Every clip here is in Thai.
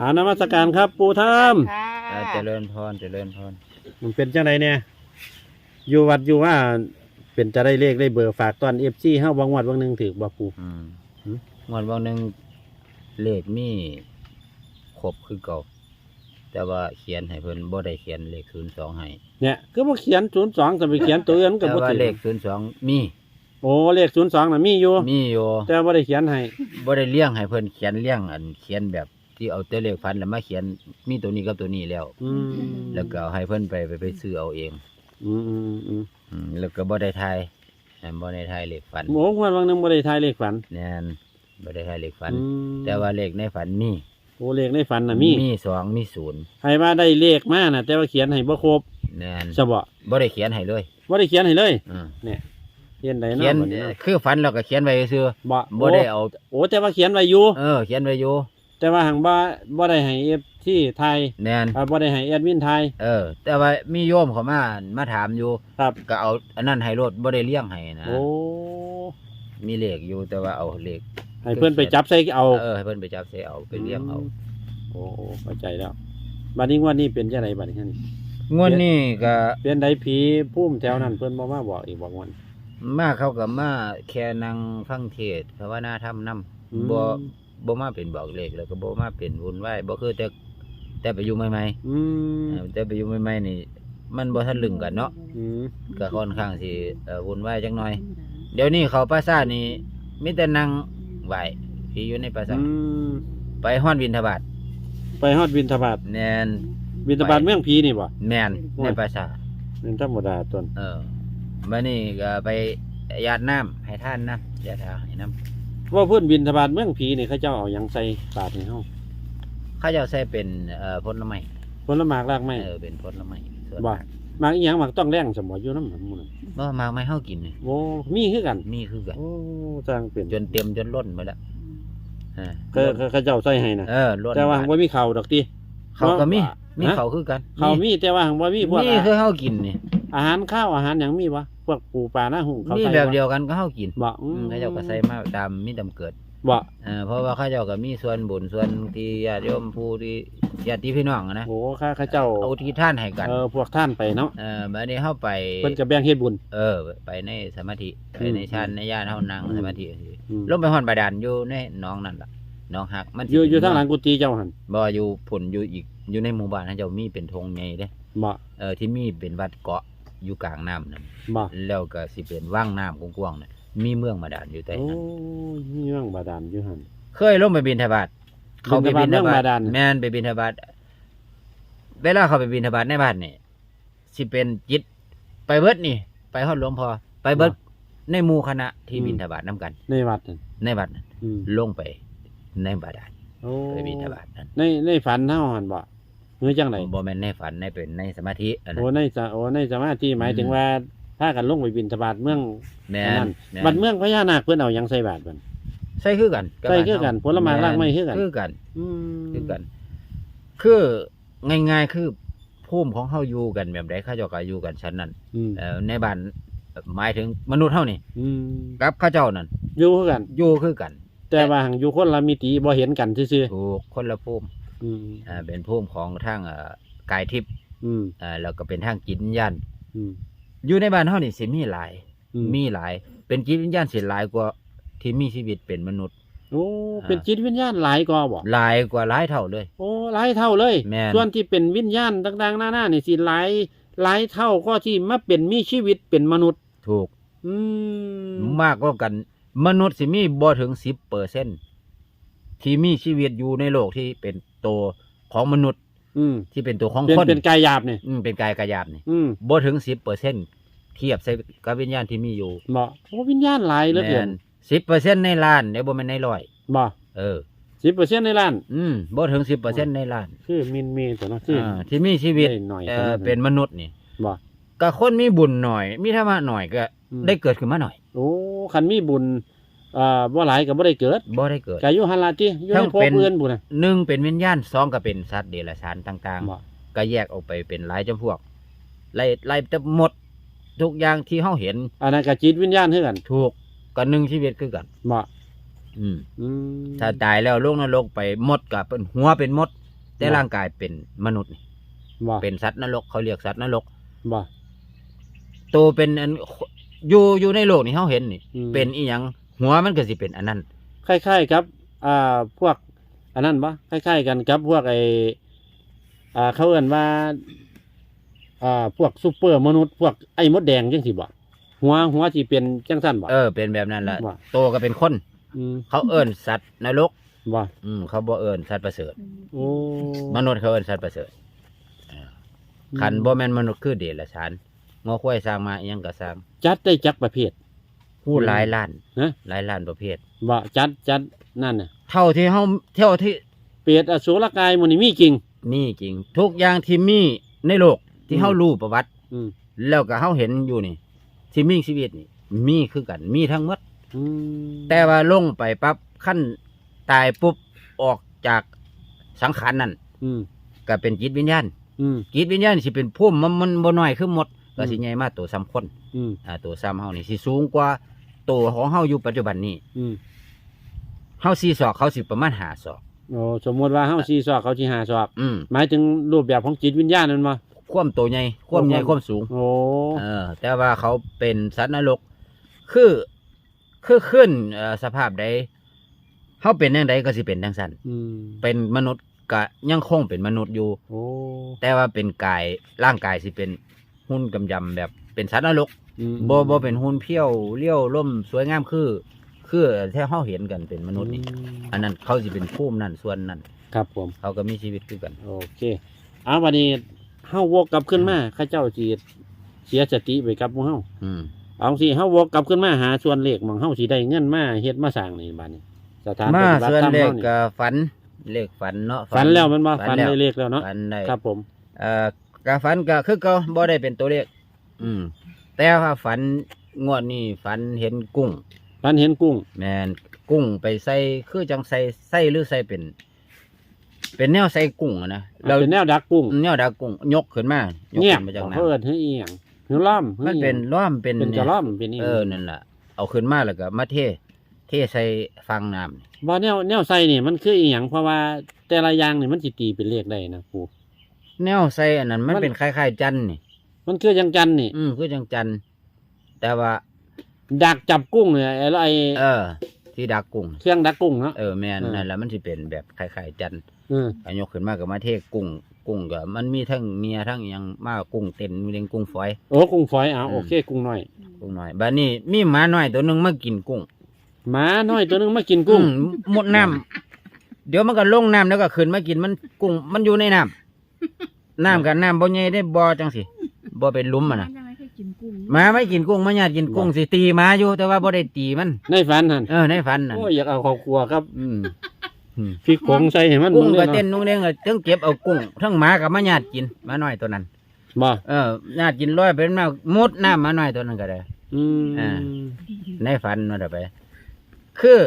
อานมัสการครับ ปูถ้ค่ะอ่าเจริญพรเจริญพรำมันเป็นจังไดเนี่ยอยู่วัดอยู่ว่าเป็นจะได้เลขได้เบอร์ฝากตอนเอฟซีเฮาบางวัดบางหนึงถือบ่ปู อืมหืม งวดวันหนึ่งเลขมีครบคือเก่า แต่ว่าเขียนให้เพิ่นบ่ได้เขียนเลขศูนย์สองให้เนี่ยคือบ่เขียน02แต่ไปเขียนตัวอื่นก็แต่บ่ว่าถือเลขศูนย์สองมีโอ้เลข02น่ะมีอยู่ มีอยู่แต่บ่ได้เขียนให้บ่ได้เลี้ยงให้เพิ่นเขียนเลี้ยงอันเขียนแบบ ที่เอาแต่เลขฟันแล้วมาเขียนมีตัวนี้กับตัวนี้แล้ว อืมแล้วก็เอาให้เพิ่นไปไปไปซื้อเอาเอง อืมอืมอืมอืมแล้วก็บ่ได้ทายอ่าบ่ได้ทายเลขฟันโอ้งวดบางหนึงบ่ได้ทายเลขฝันแน่นบ่ได้ทายเลขฟัน อืมแต่ว่าเลขในฝันมีโอ้เลขในฝันน่ะมีมีสองมีศูนย์ให้ว่าได้เลขมาน่ะ แต่ว่าเขียนให้บ่ครบแน่นซะบ่บ่ได้เขียนให้เลยบ่ได้เขียนให้เลยอืมเขียนได้เขียนเนาะบัดนี้เนาะคือฝันเราก็เขียนไว้ซื่อบ่บ่ได้เอา โอ้แต่ว่าเขียนไว้อยู่ เออ เขียนไว้อยู่ แต่ว่าหังบ่บ่ได้ให้เอฟที่ไทยแน่นอ่าบ่ได้ให้แอดมินไทย เออ แต่ว่ามีโยมเขามามาถามอยู่ครับ ก็เอาอันนั้นให้รถบ่ได้เลี้ยงให้นะโอ้มีเลขอยู่แต่ว่าเอาเลขให้เพื่อนไปจับใส่เอาเออให้เพิ่นไปจับใส่เอาไปเลี้ยงเอาโอ้เข้าใจแล้วบัดนี้งวันนี้เป็นจังไดบัดนี้ฮะนี่งวดนี้ก็เป็นไดผีพุ่มแถวนั้นเพิ่นบ่มาบอกอีกบอกวันมาเขาก็มาแค่นั่งฟังเทศน์ภาวนาธรรมนำอืมบ่ บ่มาเป็นบอกเลขแล้วก็บ่มาเป็นวุ่นวายบ่คือแต่แต่ไปอยู่ใหม่อืมๆเออแต่ไปอยู่ใหม่ๆนี่ มันบ่ทันลึงกันเนาะอืมก็ค่อนข้างสิเอ่อวุ่นวายจังหน่อย เดี๋ยวนี้เขาปราสาทนี่มีแต่นั่งไหวผีอยู่ในปราสาทอืมไปฮ้อนบินทบาทไปฮอดบินทบาทแนนบินทบาทเมืองผีนี่บ่แมนโอ้ยในปราสาท เป็นธรรมดาต้นเออมานี่ก็ไปยาดน้ำให้ท่านนะยาทาให้น้ ว่าเพิ่นบินทบาทเมืองผีนี่เขาเจ้าเอาหยังใส่บาตรให้เฮาำเข้าเจ้าใส่เป็นเอ่อผลไม้ผลหมากรากไม้เออเป็นผลไม้ส่วนบ่มากหมากอีหยังหมากต้องแรงสมออยู่นำหมู่นั่นบ่มาไม่เฮากินนี่โอ้มีคือกันมีคือกันโอ้จ้างเป็นจนเต็มจนล้นหมดแล้วเออเขาเขาเขาเจ้าใส่ให้นะเออล้นแต่ว่าหังบ่มีเข่าวดอกติ เขาก็มีมีฮะเขาคือกันเข่าวมีแต่ว่าหังบ่มีพวกมีคือเฮากินนี่อาหารข้าวอาหารหยังมีวะพ วกปูปลาหน้าหุงเขามีใส่แบบบ่เดียวกันก็เฮากินบ่อือืมมเขาเจ้าก็ใส่มาดำมีดำเกิดบ่เอ่อเพราะว่าเข้าเจ้าก็มีส่วนบุญส่วนที่ญาติโยมผู้ที่ญาติพี่น้องอะนะโอ้ข้าเขาเจ้าเอาที่ท่านให้กันเออพวกท่านไปเนาะเออบัดนี้เข้าไป เพิ่นก็แบ่งเฮ็ดบุญ เออ ไปในสมาธิไปอืมในฌานในญาณเฮานั่งอืมสมาธิอืม ลงไปฮอนบาดาลอยู่ในหนองนั่นล่ะหนองหักมันสิอยู่อยู่ทางหลังกุฏิเจ้าหั่นบ่อยู่ผลอยู่อีกอยู่ในหมู่บ้านเขาเจ้ามีเป็นธงใหญ่เด้ บ่ เออที่มีเป็นวัดเกาะ อยู่กลางน้ำนั่นบ่แล้วก็สิเป็นว่างน้ำกว้างๆน่ะมีเมืองบาดาลอยู่ใต้โอ้นั้นยมีเรื่องบาดาลอยู่หั่น เคยลงไปบินทบาทเขาไปบินทบิณฑบาตเมืองบาบาทดาล แม่นไปบินทบาทเวลาเขาไปบินทบาทในบ้านนี่สิเป็นจิต ไปเบิดนี่ ไปฮอดหลวงพ่อไปเบิดในหมู่คณะที่บินทบาทนํกัน ในวัดนั่นในวัดนั้นอืมลงไปในบาดาลโอ้ไปบินทบาทนั้นในในฝันเฮาหั่นบ่ เมื่อจังไดบ่แม่นในฝันในเป็นในสมาธิอันนั้โอ้นในสะโอ้ในสมาธิหมายถึงว่าถ้ากันลงไปบินทบาทเมืองแม่อันนั้นนแม่บัดนเมืองพญานาคเพิ่นเอาหยังใส่บาตรเพิ่นใช่คือกันใช่คือกันผลไม้รากไม้คือกัน คือกัน อืมคือกัน คือง่ายๆคือภูมิของเฮาอยู่กันแบบใดเขาเจ้าก็อยู่กันชั้นนั้นอืมเอ่อในบ้านหมายถึงมนุษย์เฮานี่อืมกับเข้าเจ้านั่นอยู่คือกัน อยู่คือกัน แต่ว่าหังอยู่คนละมิติบ่เห็นกันซื่อถูกคนละภูมิๆ อืมอ่าเป็นภูมิของทางเอ่อกายทิพย์อืมอ่าแล้วก็เป็นทางจิตวิญญาณอืมอยู่ในบ้านเฮานี่สิมีหลาย อืมีหลาย เป็นจิตวิญญาณสิหลายกว่าที่มีชีวิตเป็นมนุษย์ โอ้เป็นจิตวิญญาณหลายกว่าบ่หลายกว่าหลายเท่าเลย โอ้หลายเท่าเลย แม่น ส่วนที่เป็นวิญญาณต่างๆหน้าๆนี่สิหลายหลายเท่าก็ที่มาเป็นมีชีวิตเป็นมนุษย์ ถูกอืมมากกว่ากัน มนุษย์สิมีบ่ถึงสิบเปอร์เซ็นที่มีชีวิตอยู่ในโลกที่เป็น ตัวของมนุษย์อืมที่เป็นตัวของเป็นคนเป็นกายหยาบนี่อืมเป็นกายกระยาบนี่อืมบ่ถึงสิบเปอร์เซ็นเทียบใส่กับวิญญาณที่มีอยู่บ่โอ้วิญญาณหลายเหลือเกินสิบเปอร์เซ็นในล้านเดี๋ยวบ่แม่นในร้อยบ่เออ10%ในล้าน อืมบ่ถึงสิบเปอร์เซ็นในล้าน คือมินมีตัวเนาะคืออ่าที่มีชีวิตได้หน่อยเอตัวอนั้นเป็นมนุษย์นี่บ่ก็คนมีบุญหน่อย มีธรรมะหน่อยก็อืมได้เกิดขึ้นมาหน่อย โอ้คันมีบุญ อ่าบ่หลายก็บ่ได้เกิดบ่ได้เกิด ก็อยู่หั่นล่ะติอยู่ในทั้งภพเป็นอื่นบุญน่ะหนึ่งเป็นวิญญาณสองก็เป็นสัตว์เดรัจฉานต่างบ่ๆ ก็แยกออกไปเป็นหลายจำพวกไล่ไล่แต่หมดทุกอย่างที่เฮาเห็นอันนั้นก็จิตวิญญาณคือกันถูกก็หนึ่งชีวิตคือกัน บ่อืม อืมถ้าตายแล้วลงนรกไปมดกับเป็นหัวเป็นมด แต่บ่ร่างกายเป็นมนุษย์นี่บ่เป็นสัตว์นรกเขาเรียกสัตว์นรกบ่ตัวเป็นอันอยู่อยู่ในโลกนี่เขาเห็นนี่ อืมเป็นอีหยัง หัวมันก็สิเป็นอันนั้นคล้ายๆครับ อ่าพวกอันนั้นบ่คล้ายๆกันครับพวกไออ่าเขาเอ่นว่า อ่าพวกซูเปอร์มนุษย์พวกไอ้มดแดงจังสิบ่หัวหัวสิเป็นจังซั่นบ่ เออเป็นแบบนั้นแหละว่า โตก็เป็นคนอืมเขาเอิ้นสัตว์นรก บ่อืมเขาบ่เอิ้นสัตว์ประเสริฐโอ้มนุษย์เขาเอิ้นสัตว์ประเสริฐเออคันบ่แม่นมนุษย์คือเดรัจฉานงอควายสร้างมาอิหยังก็สร้างจัดได้จักประเภท ผู้หลายล้านฮะ หลายล้านประเภท บ่จัดจัดนั่นน่ะ เท่าที่เฮาเท่าที่เปรตอสุรกายหมันนี่มีจริง มีจริง ทุกอย่างที่มีในโลกที่อืม เฮารู้ประวัติ อืมแล้วก็เฮาเห็นอยู่นี่ ที่มีชีวิตนี่ มีคือกัน มีทั้งหมด อืมแต่ว่าลงไปปั๊บขั้นตายปุ๊บออกจากสังขารนั่นอืมก็เป็นจิตวิญญาณอืมจิตวิญญาณสิเป็นพุ่มมันมันบ่น้อยคือหมด ก็อืมสิใหญ่มาตัวซ้ำคนอืมอ่าตัวซ้ำเฮานี่สิสูงกว่าตัวของเฮาอยู่ปัจจุบันนี้อืมเฮาสี่ศอกเขาสิประมาณห้าศอก โอ้สมมติว่าเฮาสีซอกเขาสิหาซอก อืมหมายถึงรูปแบบของจิตวิญญาณนั่นบ่ความตัวใหญ่ความใหญ่ความสูง โอ้ เออ แต่ว่าเขาเป็นสัตว์นรก คือคือขึ้นเอ่อสภาพใดเขาเป็นยังไงก็สิเป็นทังสันอืมเป็นมนุษย์ก็ยังคงเป็นมนุษย์อยู่ โอ้ แต่ว่าเป็นกายร่างกายสิเป็น หุ่นกำยำแบบเป็นสัตว์นรกอืมบ่บ่เป็นหุ่นเพี้ยวเลี้ยวล่มสวยงามคือ คือที่เขาเห็นกันเป็นมนุษย์นี่อืมอันนั้นเขาสิเป็นภูมินั่นส่วนนั้น ครับผม เขาก็มีชีวิตคือกัน โอเคเอาวันนี้เฮาวกกลับขึ้นมาข้าเจ้าสิเสียสติไปกับหมู่เฮาอืมเอาสิเฮาวกกลับขึ้นมาหาส่วนเลขหมองเฮาสิได้เงินมาเฮ็ดมาสร้างนี่บัดนี้ สถานปมาฏิบัติส่วนธรรมเลขเฮานี่ก็ฝันเลขฝันเนาะฝันแล้วมันบ่ฝัฝันแล้วได้เลขแล้วเนาะฝันได้ครับผม เอ่อ กาฝันก็คือเก่าบ่ได้เป็นตัวเลขอืม แต่ว่าฝันงวดนี้ฝันเห็นกุ้ง ฝันเห็นกุ้ง แมนกุ้งไปใส่คือจังใส่ใส่หรือใส่เป็น เป็นแนวใส่กุ้งอะนะเราเป็นแนวดักกุ้งแนวดากุ้งยกขึ้นมายกเงียบขึ้นมาจากเพิ่น้ำนเฮ็ดอีหยังหือล่อมหือมันอีหยังเป็นล้อมเป็นเป็นกระล่อมเป็นอีหยังเออนั่นล่ะเอาขึ้นมาแล้วก็มาเทเทใส่ฟังน้ำบ่แนวแนวใส่นี่มันคืออีหยังเพราะว่าแต่ละอย่างนี่มันสิตีเป็นเลขได้นะครู แนวใส่อันนั้น มันมัน เป็นคล้ายๆจันทร์นี่ มันคือจังจันนี่ อืมคือจังจันทร์แต่ว่า ดักจับกุ้งเนี่ยไอ้ไอ้เออ ที่ดักกุ้ง เครื่องดักกุ้งเนาะ เออแม่นเออ นั่นแหละมันสิเป็นแบบคล้ายๆจันทร์เอออันยกขึ้นมากับมาเทกุ้ง กุ้งก็มันมีทั้งเมียทั้งอิหยังมากกุ้งเต้นมีเลี้ยงกุ้งฝอย โอ้กุ้งฝอยอะอืมโอเคกุ้งน้อยกุ้งน้อยบัดนี้มีหมาน้อยตัวหนึงมากินกุ้งหมาน้อยตัวหนึงมากินกุ้งอืมหมดน้ำเดี๋ยวมันก็ลงน้ำแล้วก็ขึ้นมากินมันกุ้งมันอยู่ในน้ำ น้ำกับน้ำบ่ใหญ่ได้บ่จังสิบ่เป็นหลุมมันน่ะยังไม่ให้กินกุ้งหมาไม่กินกุ้งมาญาติกินกุ้งสิตีหมาอยู่ แต่ว่าบ่ได้ตีมัน ในฝันหั่นเออในฝันน่ะโอ้ยอยากเอาข้าวครัวครับอืมอืมพริกผงใส่ให้มันกุ้งบิ่ก็ลยเต้นนุ่งเด้งก็ทั้งเก็บเอากุ้งทั้งหมากับมาญาติกินหมาน้อยตัวนั้น บ่ เออญาติกินร้อยเป็นมามุดน้ำหมาน้อยตัวนั้นก็ได้ อืม อ่า ในฝันนั่นแหละไป คือ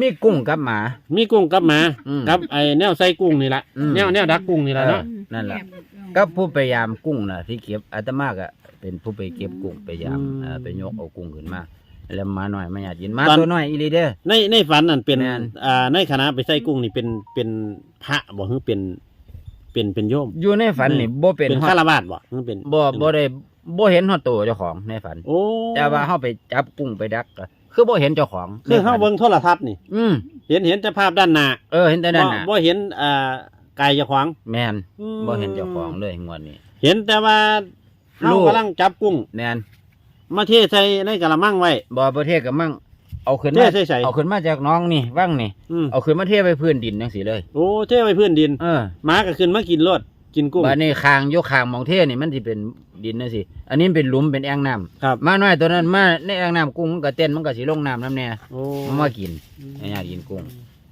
มีกุ้งกับหมา มีกุ้งกับหมาอืมกับไอ้แนวใส่กุ้งนี่ละอืม แนวแนวดักกุ้งนี่ละเนาะเออนั่นแหละก็ผู้พยายามกุ้งน่ะที่เก็บอาตมาก็เป็นผู้ไปเก็บกุ้งพยายามเอ่อไปยกเอากุ้งขึ้นมา แล้วหมาน้อยมาญาติกินหมาตัวน้อยอีหลีเด้อ ในในฝันนั่นเป็นแม่น อ่าในคณะไปใส่กุ้งนี่เป็นเป็นพระบ่คือเป็น เป็นเป็นโยม อยู่ในฝันนี่บ่เป็นเป็นฮอฆดราวาสบ่คือเป็นบ่บ่ได้บ่เห็นฮอดตัวเจ้าของในฝัน โอ้แต่ว่าเฮาไปจับกุ้งไปดักก็ คือบ่เห็นเจ้าของคือเฮาในฝันเบิ่งโทรทัศน์นี่ อืมเห็นเห็นแต่ภาพด้านหน้าเออเห็นแต่นั่นน่ะบ่บ่เห็นอ่ากายเจ้าของแม่นบ่เห็นเจ้าของเลยงวดนี้ เห็นแต่ว่าเฮาลูกกำลังจับกุ้งแม่นมาเทใส่ในกะละมังไว้บ่ประเทศก็มั่งเอาขึ้นเทมาใส่ใส่เอาขึ้นมาจากน้องนี่ว่างนี่อืมเอาขึ้นมาเทไปพื้นดินจังซี่เลย โอ้เทไว้พื้นดินเออหมาก็ขึ้นมากินรด กินกุ้งบัดนี้คางยกคางหมองเทนี่มันสิเป็นดินจังซี่อันนี้เป็นหลุมเป็นแอ่งน้ำครับ มาน้อยตัวนั้นมาในแอ่งน้ำกุ้งมันก็เต้นมันก็สิลงน้ำน้ำแน่โอ้มันมากินให้ญาติกินกุ้ง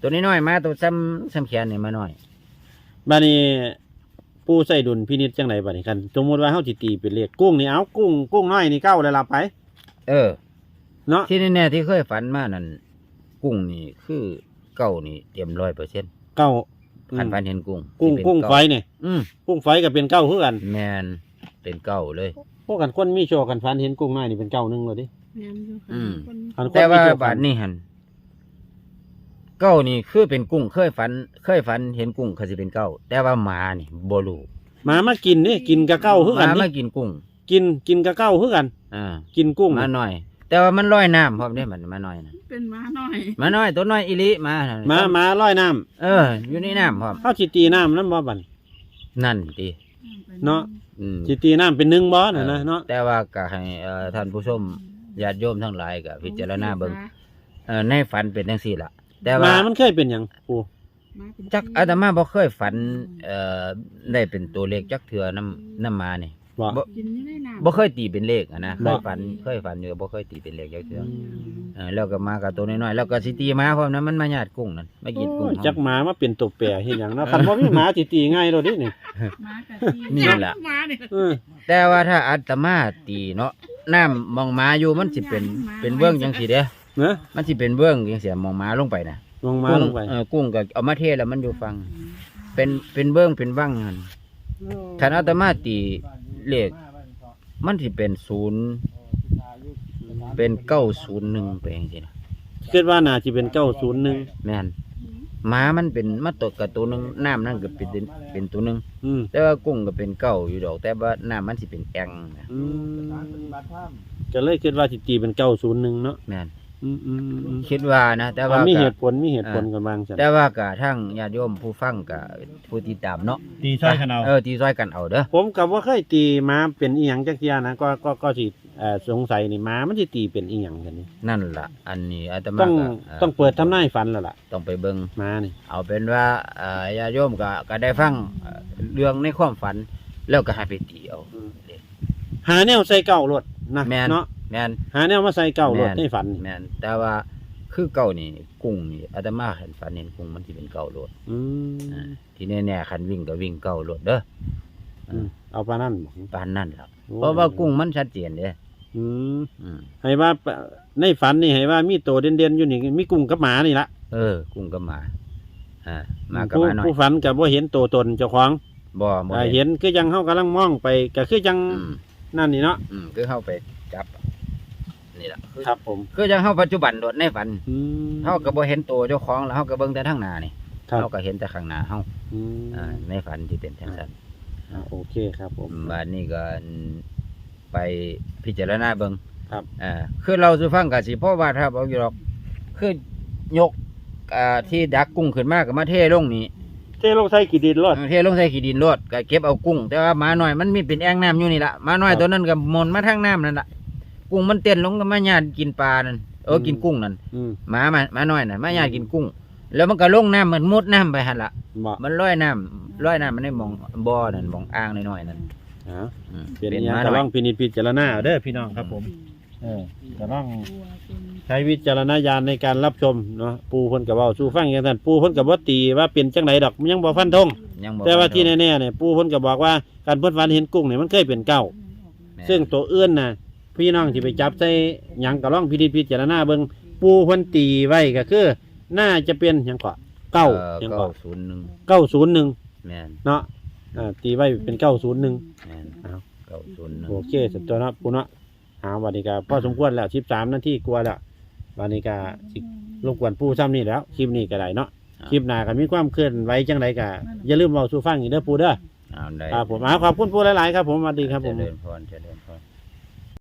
ตัวนี้น้อยมาตัวซ้ำซ้ำแขนนี่มาน้อยบัดนี้ผู้ใส่ดุลพินิจจังไดบัดนี้คันสมมุติว่าเฮาสิตีเป็นเลขกุ้งนี่เอากุ้งกุ้งน้อยนี่เก้าแล้วล่ะไป เออ เนาะที่แน่ๆที่เคยฝันมานั่นกุ้งนี่คือเก้านี่เต็มร้อยเปอร์เซ็นต์เก้า ขันฝันเห็นกุ้งกุ้งสิเป็นกุ้งเาไฟนี่อืมกุ้งไฟก็เป็นเก้าคือกันแมนเป็นเก้าเลย พวกกันคนมีโชคกันฟันเห็นกุ้งน้อยนี่เป็นเก้าหนึงเลยดิงามอยู่อืมคนคันคนแต่ว่ามีโชคบาทนี่หันเก้านี่คือเป็นกุ้งเคยฝัน เคยฝันเห็นกุ้งเขาสิเป็นเก้าแต่ว่าหมานี่บ่รู้หมามากินนี่กินกะเก้าคือหกันมานี่มากินกุ้งกินกินกะเก้าคือกัน อ่ากินกุ้งหมาน้อย แต่ว่ามันลอยน้ำพร้อมเด้มันหมาน้อยนะเป็นม้าหน่อยหมาน้อยตัวน้อยอีหลิหมาหมาหมาลอยน้ำเออ อยู่ในน้ำพร้อมเฮาสิตีน้ำนำบ่บัดนั่นติเนาะ อืมสิตีน้ำเป็นหนึ่งบ่น่ะนะเนาะแต่ว่าก็ให้เอ่อท่านผู้ชมญาติโยมทั้งหลายก็พิจารณาเบิ่งเอ่อในฝันเป็นจังซี่ล่ะ แต่หว่า มามันเคยเป็นหยังปูจักอาตมาบ่เคยฝันเอ่อได้เป็นตัวเลขจักเทื่อน้ำน้ำหมานี่ บ่บ่ กินอยู่ในน้ำบ่เคยตีเป็นเลขอะนะเคบ่ ยฝันเคยฝันอยู่บ่เคยตีเป็นเลขจักเทื่ออือมเออแล้วก็มากับตัวน้อยๆแล้วก็สิตีหมาพร้อมนะมันมาญาติกุ้งนั่นมากินกุ้งโอ้ยจักหมามาเป็นตัวแปรเฮ็ดหยังเนาะคันบ่มีหมาสิตีง่ายโลดดินี่ม้ากะทินี่ล่ะม้าเนี่ยเออแต่ว่าถ้าอาตมาตีเนาะน้ำมองหมาอยู่มันสิเป็นเป็นเบื้องจังซี่เด้เนะมันสิเป็นเบื้องจังซี่มองหมาลงไปนะลงมากุ้งลงไปเออกุ้งก็เอามาเทแล้วมันอยู่ฟัง เป็นเป็นเบื้องเป็นว่างนั่น คันอาตมาตี เลขมันสิเป็นศูนย์เป็นเก้าศูนย์หนึ่งไปจังซี่นะคิดว่าน่าสิเป็น901แม่นหมามันเป็นมาตกกับตัวหนึงน้ำนั่นก็เป็นเป็นตัวหนึงอืมแต่ว่ากุ้งก็เป็นเก้าอยู่ดอก แต่ว่าน้ำมันสิเป็นแองนะอืมก็เลยคิดว่าสิตีเป็น901เนาะแม่น อืมอืมอืมคิดว่านะแต่ว่ามีก็เหตุผลมีเหตุผลกันบางซั่นแต่ว่าก็ทั้งญาติโยมผู้ฟังกับผู้ติดตามเนาะตีช่วยกันเอาเออตีซอยกันเอาเด้อผมกับว่าเคยตีหมาเป็นอีหยังจักเที่ยนะก็ก็ก็สิเอ่อสงสัยนี่หมามันสิตีเป็นอีหยังกันนี่นั่นล่ะ อันนี้อาตมาต้องก็เต้องเปิดทำนายฝันแล้วล่ะต้องไปเบิ่ง หมานี่ เอาเป็นว่าเอ่อญาติโยมก็ก็ได้ฟังเอ่อเรื่องในความฝัน แล้วก็ให้ไปตีเอาหาแนวใส่เก่ารถนะแม่น เนาะ แม่นหาแนวมาใส่เก่ารถแม่นในฝันนี่แม่นแต่ว่าคือเก่านี่กุ้งนี่อาตมาเห็นฝันเห็นกุ้งมันสิเป็นเก่าโลดอืมอ่าที่แน่ๆคันวิ่งก็วิ่งเก่าโลดเด้ออืมเอาปลานั่นบ่ปานนั่นล่ะโอ้เพราะว่ากุ้งมันชัดเจนเด้อืมอืมให้ว่าปะในฝันนี่ให้ว่ามีตัวเด่นๆอยู่นี่มีกุ้งกับหมานี่ละเออ กุ้งก็มาอ่ามากับผู้มาหน่อยผู้ฝันกับว่าเห็นตัวตนเจ้าของบ่บ่อ่าเห็นคือยังเฮากำลังมองไปก็คือยังอืมนั่นนี่เนาะอืมคือเข้าไปจับ นี่แหละคือครับผมคือยังเข้าปัจจุบันโดดในฝันอืมเขาก็บ่เห็นตัวเจ้าของแล้วเขาก็เบิ่งแต่ทางหน้านี่ครับเขาก็เห็นแต่ข้างหน้าเขาอืมอ่าในฝันที่เป็นจังซั่นอ่าโอเคครับผม บัดนี้ก็ไปพิจารณาเบิ่งครับ อ่าคือเราสิฟังก็สิเพราะว่าถ้าบอกอยู่หรอกคือยกอ่าที่ดักกุ้งขึ้นมาก็มาเทลงนี่เทลงใส่กี่ดินรถเทลงใส่ขี้ดินโลดก็เก็บเอากุ้ง แต่ว่าหมาน้อยมันมีเป็นแอ่งน้ำอยู่นี่ล่ะหมาน้อยครับ ตัวนั้นก็มนมาทางน้ำนั่นล่ะ กุ้งมันเต้นลงก็มาญาติกินปลานั่นเออม กินกุ้งนั่นอืมหมามาหมาน้อยน่ะมาญาติกินกุ้ง แล้วมันก็ลงน้ำมันมุดน้ำไปหั่นล่ะบ่มันลอยน้ำลอยน้ำมันได้มองบ่อนั่นมองอ่างน้อยๆนั่นอ่าอืมเป็นเป็นอหย่างมาก็น้อต้อยงพินิจพิจารณาเอาเด้อพี่น้องครับผม เออก็ต้องใช้วิจารณญาณในการรับชมเนาะปูเพิ่นก็เว้าสู่ฟังอย่างนั้นปูเพิ่นก็บ่ตีว่าเป็นจังไดดอกมันยังบ่ฟันธงยังบ่แต่ว่าที่แน่ๆเนี่ยปูเพิ่นก็บอกว่าการเพิ่นฝันเห็นกุ้งเนี่ยมันเคยเป็นเก้าแม่นซึ่งตัวอื่นน่ะ พี่น้องที่ไปจับใส่หยังก็ลองพินิจพิจารณาเบิ่งปูเพิ่นตีไว้ก็คือ น่าจะเป็นหยังก็เก้าเอ่อหยังเก้าก็ศูนย์หนึ่งเก้าศูนย์หนึ่งแม่นเนาะอ่าตีไว้เป็นเก้าศูนย์หนึ่ง แม่นอ้าว เก้าศูนย์หนึ่งโอเคสุดตัวเนาะปูเนาะหาวันนี้ก็พอสมควรแล้วสิบสามนาทีกลัวาแล้ววันนี้ก็สิรบกวนปูซ้ำนี่แล้วคลิปนี้ก็ได้เนาะคลิปหน้าก็มีความเคลื่อนไหวจังไดก็อย่าลืมเว้าสู่ฟังอีกเด้อปูเด้อเอาได้ครับผมอ่าขอบคุณปูหลายๆครับผมสวัสดีครับผม เจริญพรเจริญพร